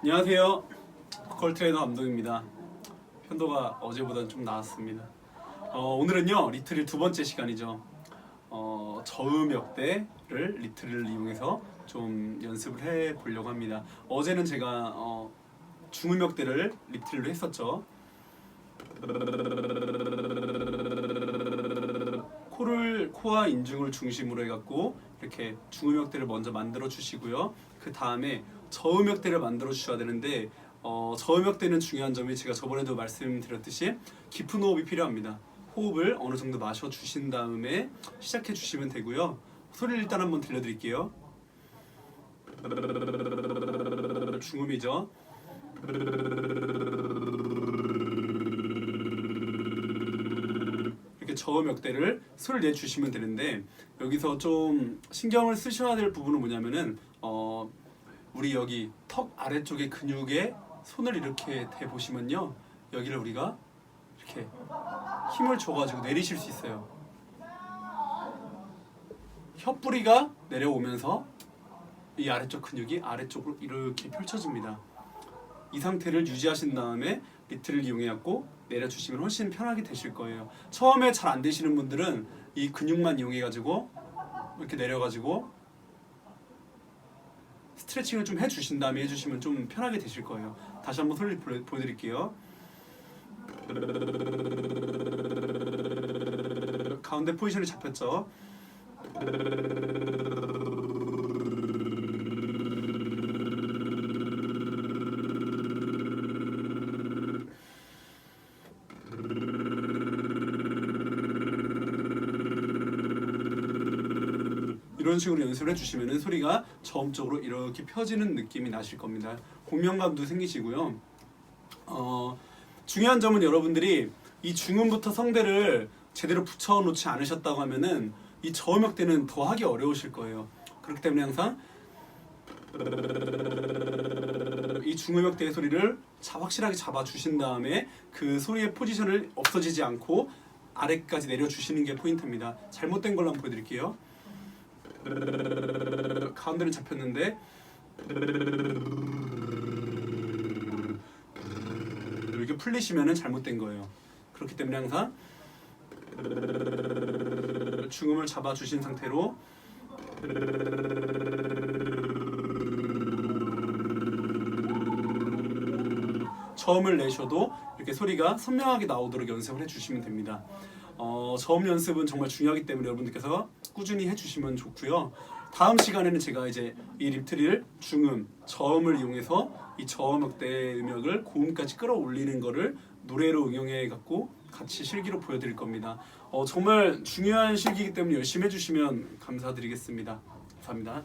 안녕하세요. 보컬 트레이너 감독입니다. 편도가 어제보다는 좀 나았습니다. 어, 오늘은요 리틀의 두 번째 시간이죠. 어, 저음 역대를 리틀을 이용해서 좀 연습을 해 보려고 합니다. 어제는 제가 어, 중음 역대를 리틀로 했었죠. 코를 코와 인중을 중심으로 해갖고 이렇게 중음역대를 먼저 만들어 주시고요. 그 다음에 저음역대를 만들어 주셔야 되는데 어, 저음역대는 중요한 점이 제가 저번에도 말씀드렸듯이 깊은 호흡이 필요합니다. 호흡을 어느 정도 마셔 주신 다음에 시작해 주시면 되고요. 소리를 일단 한번 들려드릴게요. 중음이죠. 이렇게 저음역대를 소리를 내주시면 되는데 여기서 좀 신경을 쓰셔야 될 부분은 뭐냐면은 어 우리 여기 턱 아래쪽의 근육에 손을 이렇게 대 보시면요 여기를 우리가 이렇게 힘을 줘가지고 내리실 수 있어요. 혀뿌리가 내려오면서 이 아래쪽 근육이 아래쪽으로 이렇게 펼쳐집니다. 이 상태를 유지하신 다음에 리틀을 이용해갖고 내려주시면 훨씬 편하게 되실 거예요. 처음에 잘 안 되시는 분들은 이 근육만 이용해가지고 이렇게 내려가지고 스트레칭을 좀 해주신 다음에 해주시면 좀 편하게 되실 거예요. 다시 한번 보여- 보여드릴게요. 가운데 포지션이 잡혔죠. 이런 식으로 연습을 해주시면 소리가 저음적으로 이렇게 펴지는 느낌이 나실 겁니다. 공명감도 생기시고요. 어, 중요한 점은 여러분들이 이 중음부터 성대를 제대로 붙여놓지 않으셨다고 하면은 이 저음역대는 더 하기 어려우실 거예요. 그렇기 때문에 항상 이 중음역대의 소리를 자- 확실하게 잡아주신 다음에 그 소리의 포지션을 없어지지 않고 아래까지 내려주시는 게 포인트입니다. 잘못된 걸로 한번 보여드릴게요. 가운데는 잡혔는데 이렇게 풀리시면은 잘못된 거예요. 그렇기 때문에 항상 중음을 잡아 주신 상태로 저음을 내셔도 이렇게 소리가 선명하게 나오도록 연습을 해주시면 됩니다. 어, 저음 연습은 정말 중요하기 때문에 여러분들께서 꾸준히 해주시면 좋고요. 다음 시간에는 제가 이제 이 립트리를 중음, 저음을 이용해서 이 저음 역대 음역을 고음까지 끌어올리는 거를 노래로 응용해 갖고 같이 실기로 보여드릴 겁니다. 어, 정말 중요한 실기이기 때문에 열심히 해주시면 감사드리겠습니다. 감사합니다.